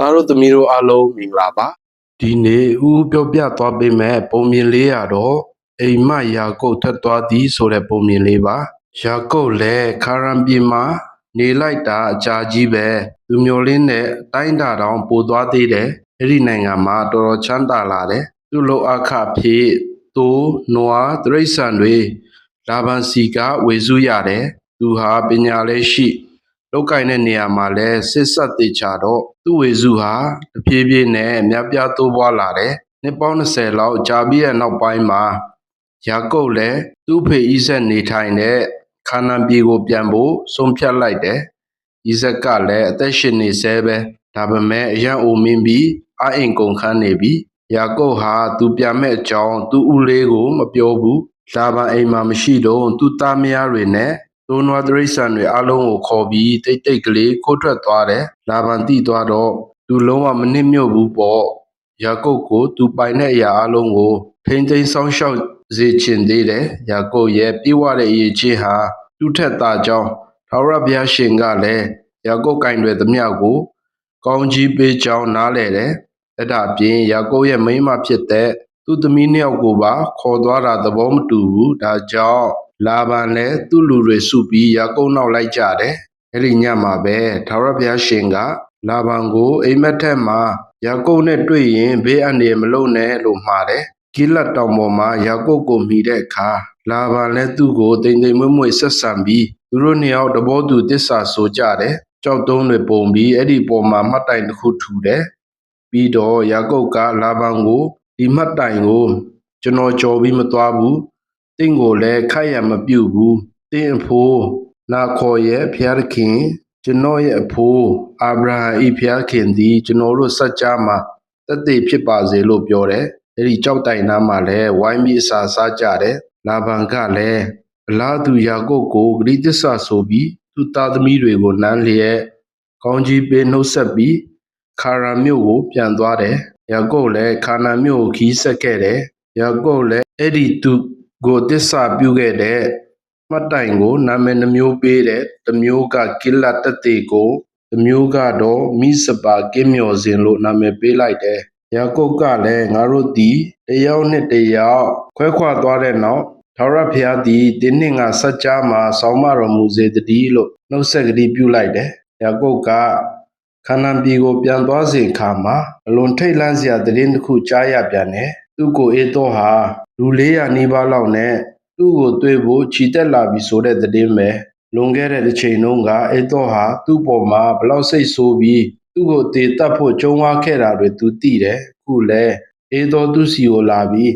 သားတို့သမီးတို့အားလုံးမင်္ဂလာပါဒီနေ့ဦးပြောပြသွားပေးမယ်ပုံမြင်လေးရတော့အိမ်မယာကုတ်ထက်သွားသည်ဆိုတဲ့ပုံမြင်လေးပါယာကုတ်လည်းခါရံပြည်မှာနေလိုက်တာအကြာကြီးပဲလူမျိုးလင်းနဲ့တိုင်းတာတောင်ပိုသွားသေးတယ်အဲ့ဒီနိုင်ငံမှာတော်တော်ချမ်းသာလာတယ်သူ့လိုအခဖြစ်သိုးနွားတရိษံတွေလာဘန်စီကဝေစုရတယ်သူဟာပညာလည်းရှိ လောက်ကင်တဲ့နေရာမှာလဲစစ်ဆက်သေးချတော့သူ့ဝေစုဟာတပြေးပြေးနဲ့မြပြားတိုးပွားလာတယ်။နှစ်ပေါင်း20လောက်ကြာပြီးတဲ့နောက်ပိုင်းမှာယာကုပ်လည်းသူ့ဖေဣဇက်နေထိုင်တဲ့ခါနန်ပြည်ကိုပြန်ဖို့ဆုံးဖြတ်လိုက်တယ်။ဣဇက်ကလည်းအသက်ရှင်နေဆဲပဲ။ဒါပေမဲ့အရန်အိုမင်းပြီးအအိမ်ကုန်ခန်းနေပြီ။ယာကုပ်ဟာသူပြန်မဲ့အကြောင်းသူ့ဦးလေးကိုမပြောဘူး။လာ ban အိမ်မှာမရှိတော့သူ့သားမယားတွေနဲ့ သိုးနွားတိရစ္ဆာန်တွေအလုံးကိုခေါ်ပြီးတိတ်တိတ်ကလေးခိုးထွက်သွားတယ်။လာ ban တိသွားတော့သူလုံးဝမနစ်မြုပ်ဘူးပေါ့။ယာကုပ်ကိုသူပိုင်တဲ့အရာအလုံးကိုထိမ့်သိမ်းဆောင်ရှောက်စေချင်သေးတယ်။ယာကုပ်ရဲ့ပြေးဝတဲ့အရေးချင်းဟာသူ့ထက်သာကြောင်းထာဝရဘုရားရှင်ကလည်းယာကုပ်ကင်တွေသမျှကို ကောင်းကြီးပေးကြောင်းနားလေတယ်။အဲ့ဒါအပြင်ယာကုပ်ရဲ့မိန်းမဖြစ်တဲ့သူ့သမီးနှစ်ယောက်ကိုပါခေါ်သွားတာသဘောမတူဘူး။ဒါကြောင့် လာဘန်လည်းသူ့လူတွေစုပြီးယာကုပ်နောက်လိုက်ကြတယ်။အဲ့ဒီညမှာပဲထာဝရဘုရားရှင်က လာဘန်ကိုအိမ်မက်ထက်မှာယာကုပ်နဲ့တွေ့ရင်ဘေးအန္တရာယ်မလုပ်နဲ့လို့မှာတယ်။ဂိလတ်တောင်ပေါ်မှာယာကုပ်ကိုမိတဲ့အခါလာဘန်လည်းသူ့ကိုတိမ်တိမ်မွေ့မွေ့ဆက်ဆံပြီးသူတို့နှစ်ယောက်တဘောသူတစ္ဆာဆိုကြတယ်။ကြောက်တုံးတွေပုံပြီးအဲ့ဒီပေါ်မှာမှတ်တိုင်တစ်ခုထူတယ်။ပြီးတော့ယာကုပ်ကလာဘန်ကိုဒီမှတ်တိုင်ကိုကျွန်တော်ကြော်ပြီးမသွားဘူး။ တင့်ကိုလည်းခိုက်ရမပြုတ်ဘူး။တင့်အဖိုးနာခေါ်ရဲ့ဖျားသခင်ကျွန်တော်ရဲ့အဖိုးအာဗြဟံဤဖျားခင်သည်ကျွန်တော်တို့စัจ जा မှာတက်တည်ဖြစ်ပါစေလို့ပြောတယ်။အဲ့ဒီကြောက်တိုင်နားမှာလည်းဝိုင်းပြီးအစာစားကြတယ်။လာဘန်ကလည်းအလားတူယာကုပ်ကိုဂရိတစ္ဆာဆိုပြီးသူ့သားသမီးတွေကိုနမ်းလျက်ကောင်းကြီးပေးနှုတ်ဆက်ပြီးခါရာမြို့ကို ပြန်သွားတယ်။ယာကုပ်လည်းခါနာန်မြို့ကိုခီးဆက်ခဲ့တယ်။ယာကုပ်လည်းအဲ့ဒီသူ ကိုတစ္ဆာပြုခဲ့တဲ့မှတ်တိုင်ကိုနာမည်နှမျိုးပေးတယ်။တစ်မျိုးကကိလတ်တတေကိုတစ်မျိုးကတော့မိစပါကင်းမြော်စဉ်လို့နာမည်ပေးလိုက်တယ်။ယာကုပ်ကလည်းငါတို့ဒီတယောက်နဲ့တယောက်ခွဲခွာသွားတဲ့နောက်ထာဝရဘုရားသည်တင်းနှင့်ငါစัจ जा မှာဆောင်းမတော်မူစေတည်းလို့နှုတ်ဆက်ကတိပြုလိုက်တယ်။ယာကုပ်ကခါနန်ပြည်ကိုပြန်သွားစဉ်အခါမှာအလွန်ထိတ်လန့်စရာသတင်းတစ်ခုကြားရပြန်တယ်။ သူ့ကိုအေသောဟာလူ400နီးပါးလောက်နဲ့သူ့ကိုတွေ့ဖို့ခြိတက်လာပြီဆိုတဲ့သတင်းပဲလွန်ခဲ့တဲ့တစ်ချိန်လုံးကအေသောဟာသူ့ပေါ်မှာဘလောက်စိတ်ဆိုးပြီးသူ့ကိုတေတတ်ဖို့ကြုံဝါခဲ့တာတွေသူသိတယ်။ခုလဲအေသောသူ့စီကိုလာပြီး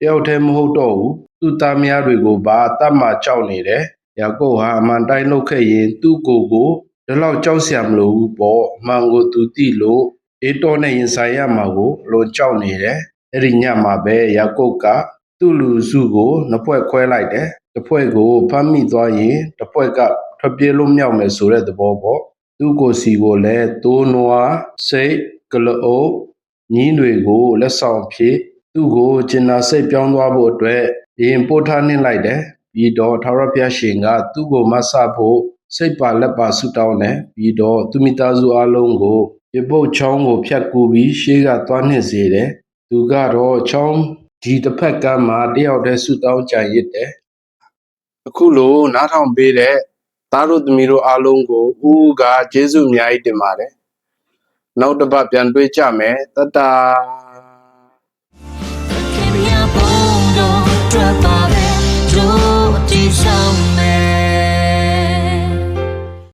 တယောက်တည်းမဟုတ်တော့ဘူးသူ့သားမယားတွေကိုပါတတ်မှကြောက်နေတယ်။ယာကုပ်ဟာအမှန်တိုင်းလုပ်ခဲ့ရင်သူ့ကိုယ်ကိုဒီလောက်ကြောက်စရာမလိုဘူးပေါ့။မှန်ကိုသူသိလို့အေတောနဲ့ရင်ဆိုင်ရမှာကိုလွန်ကြောက်နေတယ်။ အဲ့ဒီညမှာပဲယာကုပ်ကသူ့လူစုကိုနှစ်ဖွဲ့ခွဲလိုက်တယ်။တစ်ဖွဲ့ကိုဖမ်းမိသွားရင်တစ်ဖွဲ့ကထွက်ပြေးလို့မြောက်မယ်ဆိုတဲ့သဘောပေါ့။သူ့ကိုယ်စီကိုလည်းတိုးနွားစိတ်ကလအုပ်ညီးတွေကိုလက်ဆောင်ဖြစ်သူ့ကိုကျင်နာစိတ်ပြောင်းသွားဖို့အတွက်ရင်ပို့ထားနှင်းလိုက်တယ်ပြီးတော့ထာဝရဘုရားရှင်ကသူ့ကိုမဆဖို့စိတ်ပါလက်ပါဆုတောင်းတယ်ပြီးတော့သူမိသားစုအလုံးကိုပြပုတ်ချောင်းကိုဖြတ်ကူပြီးရှေးကသွားနှင့်စေတယ် သူကတော့ချောင်းဒီတစ်ဖက်ကမ်းမှာတယောက်တည်းဆုတောင်းကြံရစ်တယ်အခုလိုနားထောင်ပေးတဲ့သားတို့သမီးတို့အားလုံးကိုဦးကကျေးဇူးအများကြီးတင်ပါတယ်နောက်တစ်ပတ်ပြန်တွေ့ကြမယ်တတ္တာ